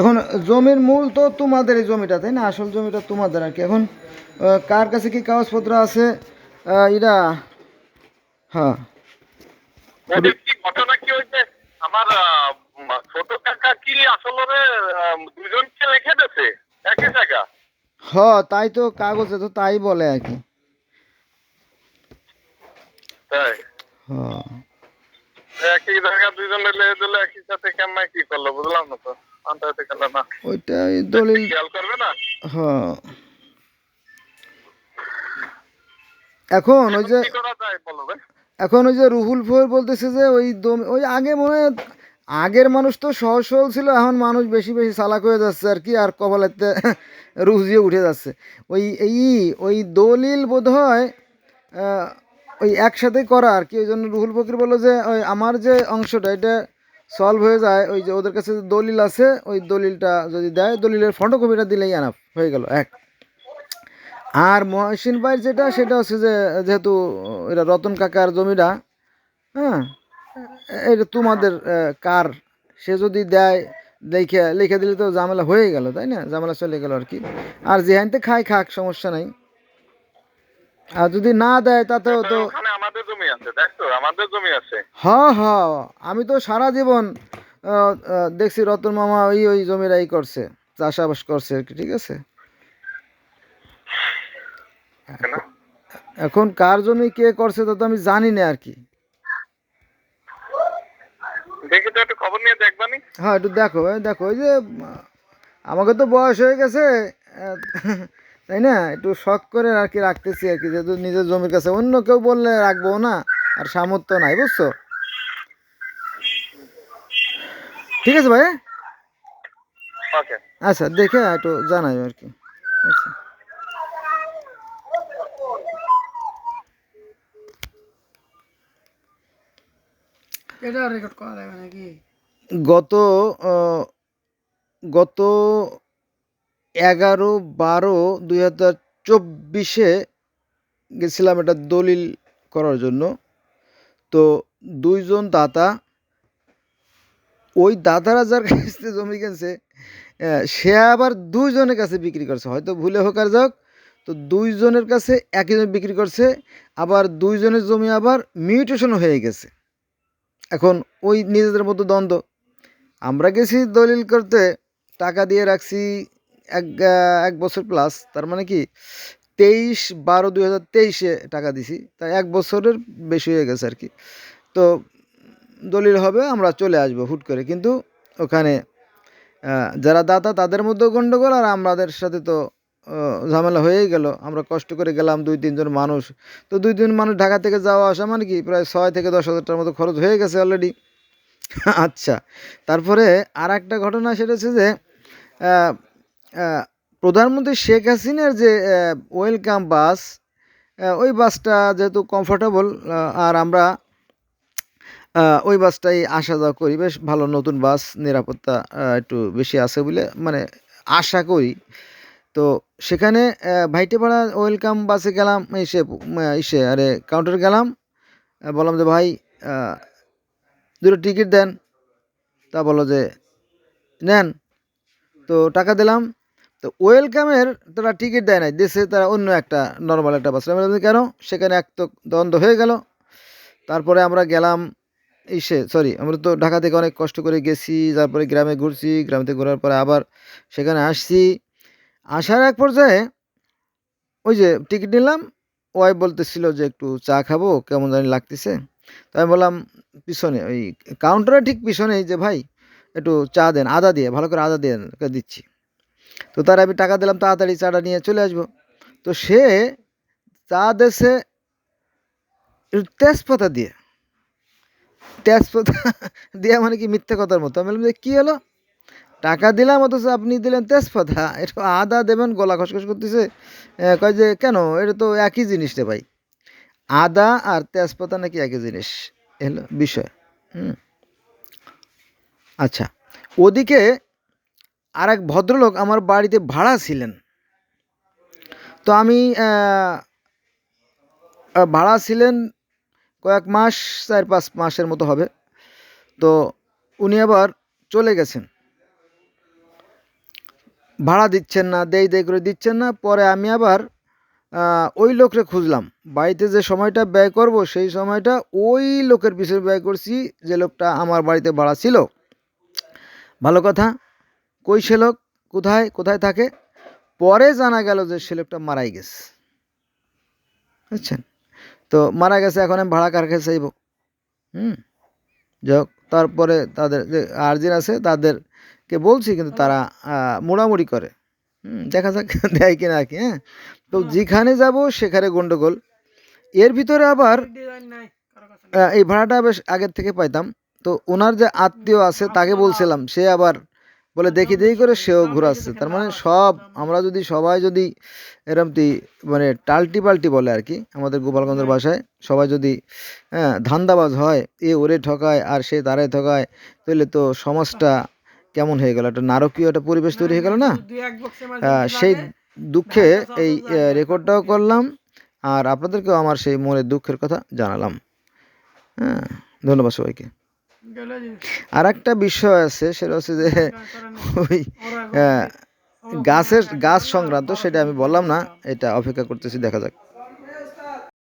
এখন জমির মূল তো তোমাদের এই জমিটা তাই না? আসল জমিটা তোমাদের আর কি। এখন কার কাছে কি কাগজপত্র আছে? হ্যাঁ। ঘটনা কি হয়েছে? আমার ছোট কাকা কি আসলে দুজনকে দিয়েছে? একই জায়গা? হ তাই তো কাগজে তো তাই বলে আর কি। তাই? হ্যাঁ। একই জায়গা দুজন মিলে দিলে একই সাথে কেমন কি করল বুঝলাম না তো? আন্দাজে গেল না। ওইটাই দলিল খেয়াল করবে না? হ্যাঁ। এখন ওই যে এখন ওই রুহুল ফোর বলতেছে যে ওই ওই আগে মনে আগের মানুষ তো সহজ সরল ছিল এখন মানুষ বেশি বেশি চালাক হয়ে যাচ্ছে আর কি আর কপালেতে রুজিয়ে উঠে যাচ্ছে। ওই এই ওই দলিল বোধ হয় ওই একসাথে করা আর কি, ওই জন্য রুহুল ফকির বলল যে, ওই আমার যে অংশটা, এটা সলভ হয়ে যায়, ওই যে ওদের কাছে দলিল আছে, ওই দলিলটা যদি দেয়, দলিলের ফটোকপিটা দিলেই আনাফ হয়ে গেল, এক। আর মহসিন ভাইয়ের যেটা, সেটা হচ্ছে যে, যেহেতু এটা রতন কাকার জমিটা হ্যাঁ এটা তোমাদের কার, সে যদি দেয় লিখে লিখে দিলে তো ঝামেলা হয়ে গেল, তাই না? ঝামেলা চলে গেল আর কি। আর যেহানতে খাই খাক, সমস্যা নাই। আর যদি না দেয়, তাতেও তো ওখানে আমাদের জমি আছে দেখছ আমাদের জমি আছে। হ হ আমি তো সারা জীবন দেখছি রতন মামা ওই ওই জমিরাই করছে চাষাবাস করছে আর কি ঠিক আছে? এখন কার জমি কে করছে তা তো আমি জানি না আর কি। দেখি তো একটু খবর নিয়ে দেখবানি হ্যাঁ একটু দেখো দেখো ওই যে আমাকে তো বয়স হয়ে গেছে তাই না? একটু শখ করে আর কি রাখতেছি আর কি যেহেতু নিজের জমির কাছে অন্য কেউ বললে রাখব না। আর সামর্থ্য নাই বুঝছ? ঠিক আছে ভাই? আচ্ছা দেখে একটু জানাই আর কি। আচ্ছা। গত গত এগারো বারো দুই হাজার চব্বিশে গেছিলাম এটা দলিল করার জন্য। তো দুইজন দাতা, ওই দাদারা যার কাছ জমি কিনছে সে আবার দুইজনের কাছে বিক্রি করছে। হয়তো ভুলে হোক আর যাক, তো দুইজনের কাছে একই জমি বিক্রি করছে, আবার দুইজনের জমি আবার মিউটেশন হয়ে গেছে। এখন ওই নিজেদের মতো দ্বন্দ্ব। আমরা গেছি দলিল করতে, টাকা দিয়ে রাখছি এক এক বছর প্লাস তার মানে কি? তেইশ বারো দুই হাজার তেইশে টাকা দিছি। তাই এক বছরের বেশি হয়ে গেছে আর কি। তো দলিল হবে, আমরা চলে আসব হুট করে। কিন্তু ওখানে যারা দাতা, তাদের মধ্যেও গণ্ডগোল আর আমাদের সাথে তো ঝামেলা হয়েই গেল। আমরা কষ্ট করে গেলাম দুই, তিনজন মানুষ। তো দুই তিন মানুষ ঢাকা থেকে যাওয়া আসা মানে কি? প্রায় ছয় থেকে দশ হাজার টাকার মতো খরচ হয়ে গেছে অলরেডি আচ্ছা তারপরে আর একটা ঘটনা সেটা হচ্ছে যে প্রধানমন্ত্রী শেখ হাসিনার যে ওয়েলকাম বাস ওই বাসটা যেহেতু কমফোর্টেবল আর আমরা ওই বাসটাই আসা যাওয়া করি। বেশ ভালো নতুন বাস নিরাপত্তা একটু বেশি আছে বলে মানে আশা করি। তো সেখানে ভাইটেপাড়া ওয়েলকাম বাসে গেলাম এসে এসে আরে কাউন্টারে গেলাম বললাম যে, ভাই দুটো টিকিট দেন। তা বলো যে, নেন। তো টাকা দিলাম তো ওয়েলকামের তারা টিকিট দেয় নাই, দেশে তারা অন্য একটা নর্মাল একটা বাস কেন? সেখানে এক তো দ্বন্দ্ব হয়ে গেল। তারপরে আমরা গেলাম ইসে সরি আমরা তো ঢাকা থেকে অনেক কষ্ট করে গেছি, তারপরে গ্রামে ঘুরছি, গ্রাম থেকে ঘোরার পরে আবার সেখানে আসছি। আসার এক পর্যায়ে ওই যে টিকিট নিলাম ওয়াই বলতেছিল যে একটু চা খাব, কেমন জানি লাগতেছে। তো আমি বললাম, পিছনে ওই কাউন্টারের ঠিক পিছনেই যে ভাই, একটু চা দেন, আদা দিয়ে, ভালো করে আদা দিয়ে দিচ্ছি। তো তার আমি টাকা দিলাম, তাড়াতাড়ি চাটা নিয়ে চলে আসব। তো সে চা দেশে তেজপাতা দিয়ে। তেজপাতা দিয়ে মানে কি মিথ্যে কথার মতো। আমি বললাম যে, কী হলো? টাকা দিলাম, অথচ আপনি দিলেন তেজপাতা। একটু আদা দেবেন, গলা খসখস করতেছে। কয় যে, কেন? এটা তো একই জিনিস রে ভাই। আদা আর তেজপাতা নাকি একই জিনিস? এলো বিষয়। হুম। আচ্ছা। ওদিকে আর এক ভদ্রলোক আমার বাড়িতে ভাড়া ছিলেন। তো আমি ভাড়া ছিলেন কয়েক মাস, চার পাঁচ মাসের মতো হবে। তো উনি আবার চলে গেছেন। ভাড়া দিচ্ছেন না, দেই দেই করে দিচ্ছেন না। পরে আমি আবার ওই লোকরে খুঁজলাম। বাড়িতে যে সময়টা ব্যয় করব, সেই সময়টা ওই লোকের পিছনে ব্যয় করছি যে লোকটা আমার বাড়িতে ভাড়া ছিল। ভালো কথা। কই সে লোক? কোথায়? কোথায় থাকে? পরে জানা গেল যে সে লোকটা মারাই গেছে। বুঝছেন? তো মারা গেছে এখন আমি ভাড়া কার কাছে চাইব? হুম? যাক তারপরে তাদের যে আর্জেন আছে তাদেরকে বলছি কিন্তু তারা মোড়ামুড়ি করে। হুম, দেখা যাক দেয় কিনা আর কি হ্যাঁ? তো যেখানে যাব সেখানে গন্ডগোল। এর ভিতরে আবার এই ভাড়াটা বেশ আগের থেকে পাইতাম। তো ওনার যে আত্মীয় আছে তাকে বলছিলাম সে আবার বলে দেখি দেখি করে সেও ঘুরাচ্ছে। তার মানে সব আমরা যদি সবাই যদি এরম তি মানে টাল্টি পাল্টি বলে আর কি আমাদের গোপালগঞ্জের ভাষায় সবাই যদি হ্যাঁ ধান্দাবাজ হয় এ ওরে ঠকায় আর সে তারে ঠকায় তাহলে তো সমাজটা কেমন হয়ে গেল? একটা নারকীয় একটা পরিবেশ তৈরি হয়ে গেল না? আহ, সেই দুঃখে এই রেকর্ডটাও করলাম আর আপনাদেরকেও আমার সেই মনের দুঃখের কথা জানালাম। হ্যাঁ ধন্যবাদ সবাইকে। আর একটা বিষয় আছে সেটা হচ্ছে যে ওই গাছের গাছ সংক্রান্ত সেটা আমি বললাম না এটা অপেক্ষা করতেছি দেখা যাক।